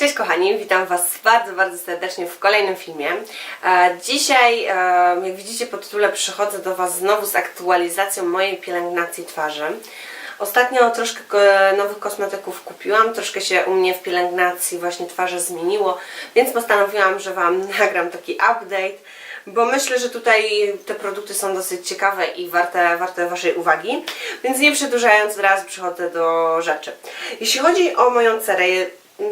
Cześć kochani, witam Was bardzo, bardzo serdecznie w kolejnym filmie. E, Dzisiaj, e, jak widzicie po tytule, przychodzę do Was znowu z aktualizacją mojej pielęgnacji twarzy. Ostatnio troszkę nowych kosmetyków kupiłam, troszkę się u mnie w pielęgnacji właśnie twarzy zmieniło, więc postanowiłam, że Wam nagram taki update, bo myślę, że tutaj te produkty są dosyć ciekawe i warte, warte Waszej uwagi. Więc nie przedłużając, od razu przychodzę do rzeczy. Jeśli chodzi o moją cerę,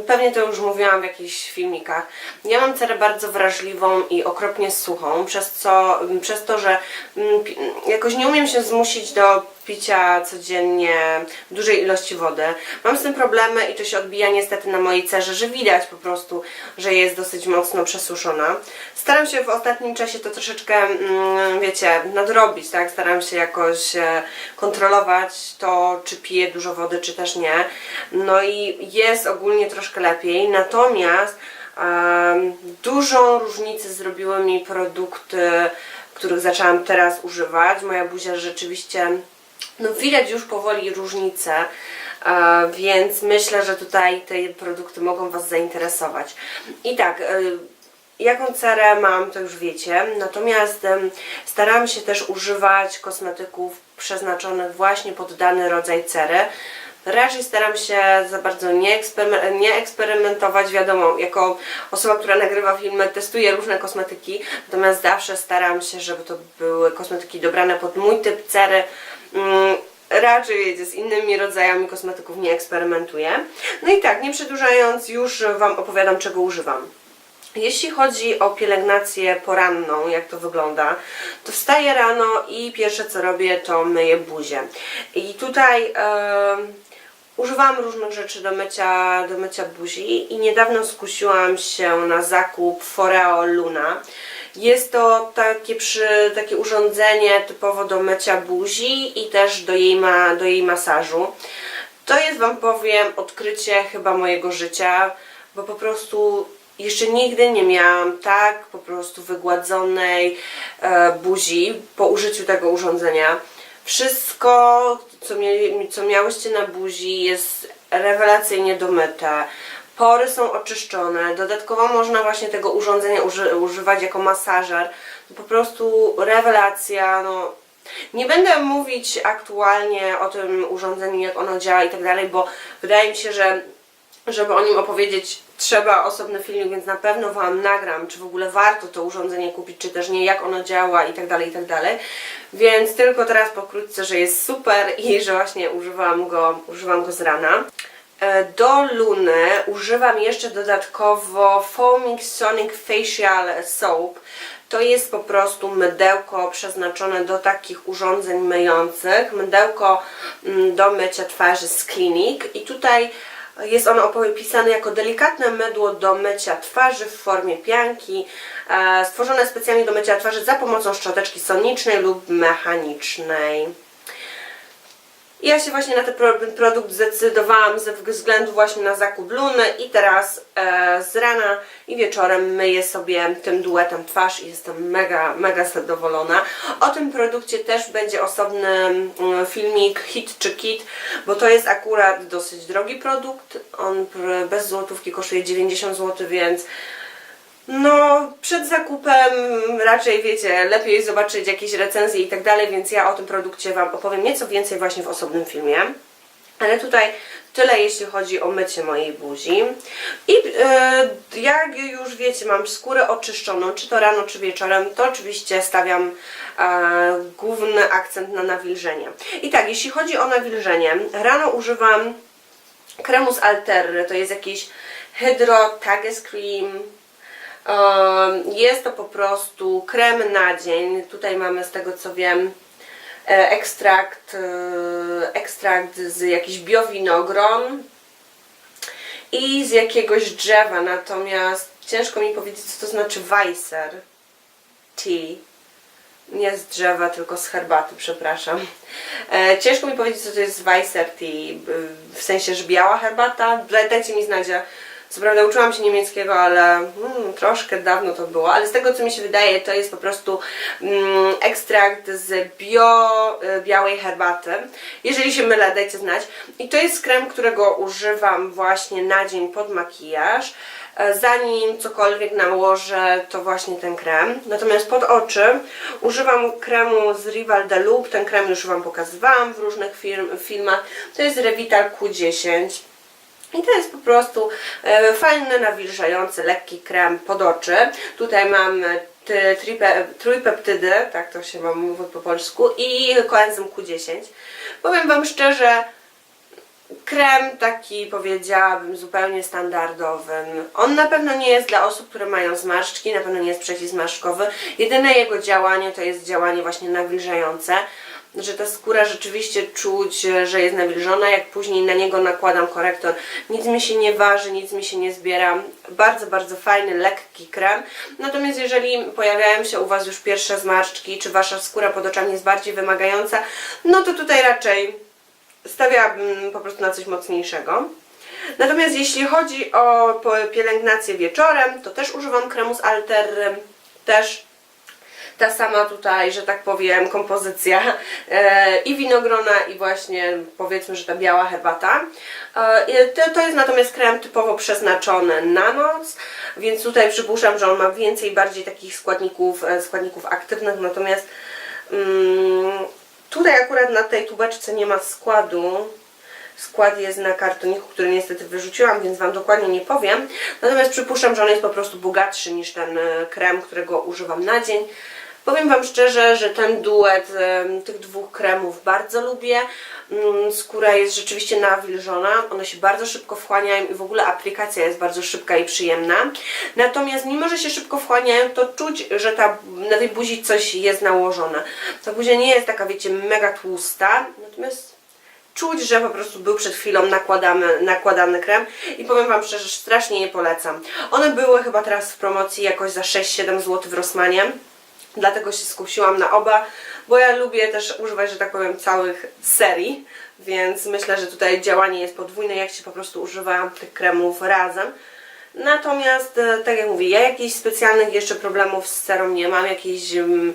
Pewnie to już mówiłam w jakichś filmikach. Ja mam cerę bardzo wrażliwą i okropnie suchą, przez co, przez to, że mm, jakoś nie umiem się zmusić do picia codziennie dużej ilości wody. Mam z tym problemy i to się odbija niestety na mojej cerze, że widać po prostu, że jest dosyć mocno przesuszona. Staram się w ostatnim czasie to troszeczkę, mm, wiecie, nadrobić, tak? Staram się jakoś e, kontrolować to, czy piję dużo wody, czy też nie. No i jest ogólnie troszkę lepiej, natomiast em, dużą różnicę zrobiły mi produkty, których zaczęłam teraz używać. Moja buzia rzeczywiście, no widać już powoli różnicę. E, więc myślę, że tutaj te produkty mogą Was zainteresować. I tak, e, Jaką cerę mam, to już wiecie. Natomiast staram się też używać kosmetyków przeznaczonych właśnie pod dany rodzaj cery. Raczej staram się za bardzo nie, nie eksperymentować. Wiadomo, jako osoba, która nagrywa filmy, testuję różne kosmetyki, natomiast zawsze staram się, żeby to były kosmetyki dobrane pod mój typ cery. Mm, raczej wiecie, z innymi rodzajami kosmetyków nie eksperymentuję. No i tak, nie przedłużając, już Wam opowiadam, czego używam. Jeśli chodzi o pielęgnację poranną, jak to wygląda, to wstaję rano i pierwsze co robię to myję buzię. I tutaj e, używam różnych rzeczy do mycia, do mycia buzi i niedawno skusiłam się na zakup Foreo Luna. Jest to takie, przy, takie urządzenie typowo do mycia buzi i też do jej, ma, do jej masażu. To jest Wam powiem odkrycie chyba mojego życia, bo po prostu jeszcze nigdy nie miałam tak po prostu wygładzonej e, buzi po użyciu tego urządzenia. Wszystko, co, mie- co miałyście na buzi jest rewelacyjnie domyte. Pory są oczyszczone. Dodatkowo można właśnie tego urządzenia uży używać jako masażer. Po prostu rewelacja. No, nie będę mówić aktualnie o tym urządzeniu, jak ono działa i tak dalej, bo wydaje mi się, że żeby o nim opowiedzieć, trzeba osobny filmik, więc na pewno Wam nagram, czy w ogóle warto to urządzenie kupić, czy też nie, jak ono działa i tak dalej, i tak dalej. Więc tylko teraz pokrótce, że jest super i że właśnie używam go, używam go z rana. E, Do Luny używam jeszcze dodatkowo Foaming Sonic Facial Soap. To jest po prostu mydełko przeznaczone do takich urządzeń myjących. Mydełko mm, do mycia twarzy z klinik i tutaj jest ono opisane jako delikatne mydło do mycia twarzy w formie pianki, e, stworzone specjalnie do mycia twarzy za pomocą szczoteczki sonicznej lub mechanicznej. Ja się właśnie na ten pro- produkt zdecydowałam ze względu właśnie na zakup Luny i teraz e, z rana i wieczorem myję sobie tym duetem twarz i jestem mega, mega zadowolona. O tym produkcie też będzie osobny mm, filmik hit czy kit, bo to jest akurat dosyć drogi produkt. On bez złotówki kosztuje 90 zł, więc no, przed zakupem raczej wiecie, lepiej zobaczyć jakieś recenzje i tak dalej, więc ja o tym produkcie Wam opowiem nieco więcej właśnie w osobnym filmie. Ale tutaj tyle jeśli chodzi o mycie mojej buzi. I e, jak już wiecie, mam skórę oczyszczoną, czy to rano, czy wieczorem, to oczywiście stawiam e, główny akcent na nawilżenie. I tak, jeśli chodzi o nawilżenie, rano używam kremu z Alterry, to jest jakiś Hydro Tages Cream, Jest to po prostu krem na dzień. Tutaj mamy z tego co wiem e, ekstrakt, e, ekstrakt z jakichś biowinogron i z jakiegoś drzewa, natomiast ciężko mi powiedzieć co to znaczy Weisser tea. Nie z drzewa, tylko z herbaty, przepraszam. E, ciężko mi powiedzieć, co to jest Weisser tea, w sensie, że biała herbata. Daj- Dajcie mi znać, Co prawda uczyłam się niemieckiego, ale mm, troszkę dawno to było, ale z tego co mi się wydaje, to jest po prostu mm, ekstrakt z bio, y, białej herbaty. Jeżeli się mylę, dajcie znać. I to jest krem, którego używam właśnie na dzień pod makijaż. E, Zanim cokolwiek nałożę, to właśnie ten krem. Natomiast pod oczy używam kremu z Rival de Loop. Ten krem już Wam pokazywałam w różnych film, filmach. To jest Revital Q10. I to jest po prostu e, fajny, nawilżający, lekki krem pod oczy. Tutaj mam e, tripe, trójpeptydy, tak to się wam mówi po polsku, i koenzym Q10. Powiem Wam szczerze, krem taki powiedziałabym zupełnie standardowym. On na pewno nie jest dla osób, które mają zmarszczki, na pewno nie jest przeciwzmarszczkowy. Jedyne jego działanie to jest działanie właśnie nawilżające, że ta skóra rzeczywiście czuć, że jest nawilżona, jak później na niego nakładam korektor. Nic mi się nie waży, nic mi się nie zbiera. Bardzo, bardzo fajny, lekki krem. Natomiast jeżeli pojawiają się u Was już pierwsze zmarszczki, czy Wasza skóra pod oczami jest bardziej wymagająca, no to tutaj raczej stawiałabym po prostu na coś mocniejszego. Natomiast jeśli chodzi o pielęgnację wieczorem, to też używam kremu z Alter, też ta sama tutaj, że tak powiem, kompozycja e, i winogrona i właśnie powiedzmy, że ta biała herbata. E, to, jest natomiast krem typowo przeznaczony na noc, więc tutaj przypuszczam, że on ma więcej bardziej takich składników, e, składników aktywnych, natomiast mm, tutaj akurat na tej tubeczce nie ma składu. Skład jest na kartoniku, który niestety wyrzuciłam, więc Wam dokładnie nie powiem. Natomiast przypuszczam, że on jest po prostu bogatszy niż ten krem, którego używam na dzień. Powiem Wam szczerze, że ten duet tych dwóch kremów bardzo lubię. Mm, Skóra jest rzeczywiście nawilżona, one się bardzo szybko wchłaniają i w ogóle aplikacja jest bardzo szybka i przyjemna. Natomiast mimo, że się szybko wchłaniają, to czuć, że ta, na tej buzi coś jest nałożone. Ta buzia nie jest taka, wiecie, mega tłusta, natomiast czuć, że po prostu był przed chwilą nakładany, nakładany krem i powiem Wam szczerze, strasznie je polecam. One były chyba teraz w promocji jakoś za 6-7 zł w Rossmanie, dlatego się skusiłam na oba, bo ja lubię też używać, że tak powiem, całych serii, więc myślę, że tutaj działanie jest podwójne, jak się po prostu używa tych kremów razem. Natomiast, e, tak jak mówię, ja jakichś specjalnych jeszcze problemów z cerą nie mam, jakichś mm,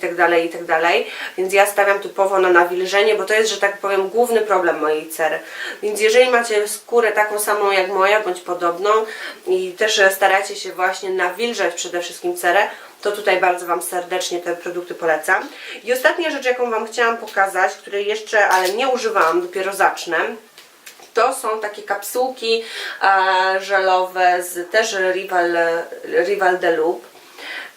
tak dalej, i tak dalej, więc ja stawiam typowo na nawilżenie, bo to jest, że tak powiem, główny problem mojej cery. Więc jeżeli macie skórę taką samą jak moja, bądź podobną i też e, staracie się właśnie nawilżać przede wszystkim cerę, to tutaj bardzo Wam serdecznie te produkty polecam. I ostatnia rzecz, jaką Wam chciałam pokazać, której jeszcze, ale nie używałam, dopiero zacznę, to są takie kapsułki e, żelowe z też Rival, Rival de Loop.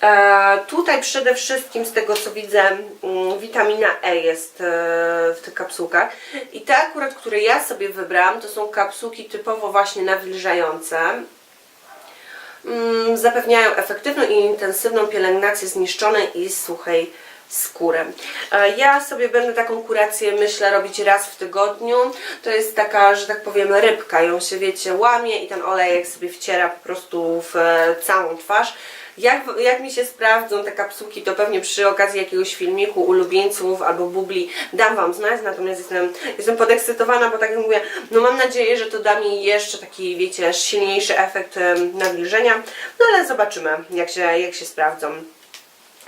E, tutaj przede wszystkim z tego co widzę mm, witamina E jest e, w tych kapsułkach i te akurat, które ja sobie wybrałam to są kapsułki typowo właśnie nawilżające zapewniają efektywną i intensywną pielęgnację zniszczonej i suchej skóry. E, Ja sobie będę taką kurację, myślę, robić raz w tygodniu. To jest taka, że tak powiem, rybka. Ją się, wiecie, łamie i ten olejek sobie wciera po prostu w e, całą twarz. Jak, jak mi się sprawdzą te kapsułki, to pewnie przy okazji jakiegoś filmiku ulubieńców albo bubli dam Wam znać, natomiast jestem, jestem podekscytowana, bo tak jak mówię, no mam nadzieję, że to da mi jeszcze taki, wiecie, silniejszy efekt em, nawilżenia, no ale zobaczymy, jak się, jak się sprawdzą.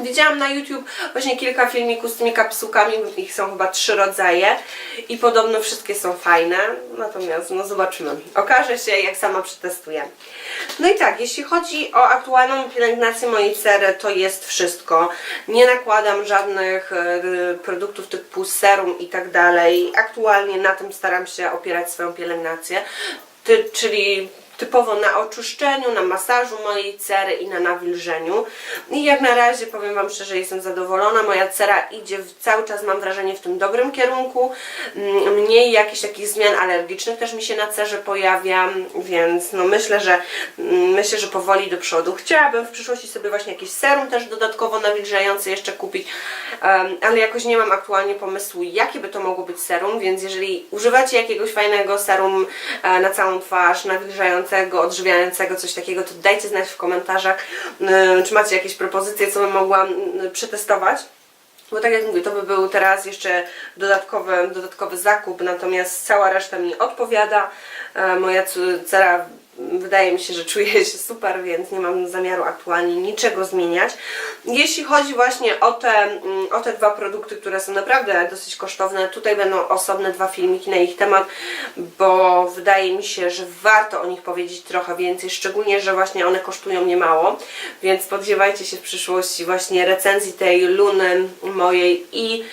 Widziałam na YouTube właśnie kilka filmików z tymi kapsułkami, ich są chyba trzy rodzaje i podobno wszystkie są fajne, natomiast no zobaczymy. Okaże się jak sama przetestuję. No i tak, jeśli chodzi o aktualną pielęgnację mojej cery, to jest wszystko. Nie nakładam żadnych e, produktów typu serum i tak dalej. Aktualnie na tym staram się opierać swoją pielęgnację, Ty, czyli typowo na oczyszczeniu, na masażu mojej cery i na nawilżeniu. I jak na razie powiem Wam szczerze, jestem zadowolona. Moja cera idzie w, cały czas, mam wrażenie, w tym dobrym kierunku. Mm, Mniej jakichś takich zmian alergicznych też mi się na cerze pojawia, więc no myślę, że mm, myślę, że powoli do przodu. Chciałabym w przyszłości sobie właśnie jakiś serum też dodatkowo nawilżający jeszcze kupić, ale jakoś nie mam aktualnie pomysłu, jakie by to mogło być serum, więc jeżeli używacie jakiegoś fajnego serum e, na całą twarz, nawilżającego, odżywiającego, coś takiego, to dajcie znać w komentarzach, e, czy macie jakieś propozycje, co bym mogła mm, przetestować. Bo tak jak mówię, to by był teraz jeszcze dodatkowy, dodatkowy zakup, natomiast cała reszta mi odpowiada. E, Moja cera wydaje mi się, że czuję się super, więc nie mam zamiaru aktualnie niczego zmieniać. Jeśli chodzi właśnie o te, mm, o te dwa produkty, które są naprawdę dosyć kosztowne, tutaj będą osobne dwa filmiki na ich temat, bo wydaje mi się, że warto o nich powiedzieć trochę więcej, szczególnie, że właśnie one kosztują niemało, więc spodziewajcie się w przyszłości właśnie recenzji tej Luny mojej i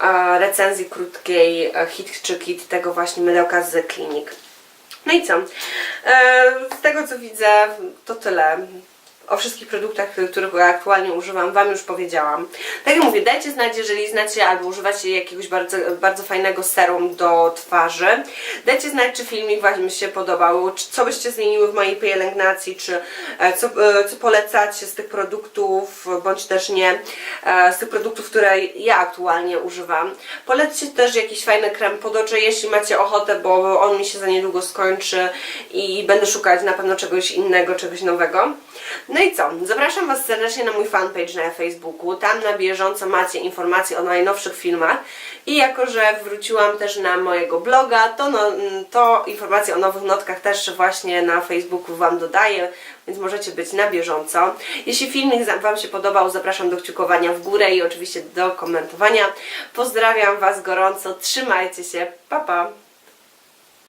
e, recenzji krótkiej e, hit czy kit tego właśnie mydełka z klinik. No i co? E, z tego co widzę, to tyle. O wszystkich produktach, których aktualnie używam, Wam już powiedziałam. Tak jak mówię, dajcie znać, jeżeli znacie albo używacie jakiegoś bardzo, bardzo fajnego serum do twarzy. Dajcie znać, czy filmik Wam się podobał, czy co byście zmieniły w mojej pielęgnacji, czy e, co, e, co polecacie z tych produktów, bądź też nie, e, z tych produktów, które ja aktualnie używam. Polećcie też jakiś fajny krem pod oczy, jeśli macie ochotę, bo on mi się za niedługo skończy i będę szukać na pewno czegoś innego, czegoś nowego. No i co? Zapraszam Was serdecznie na mój fanpage na Facebooku. Tam na bieżąco macie informacje o najnowszych filmach. I jako, że wróciłam też na mojego bloga, to, no, to informacje o nowych notkach też właśnie na Facebooku Wam dodaję, więc możecie być na bieżąco. Jeśli filmik Wam się podobał, zapraszam do kciukowania w górę i oczywiście do komentowania. Pozdrawiam Was gorąco, trzymajcie się, pa pa!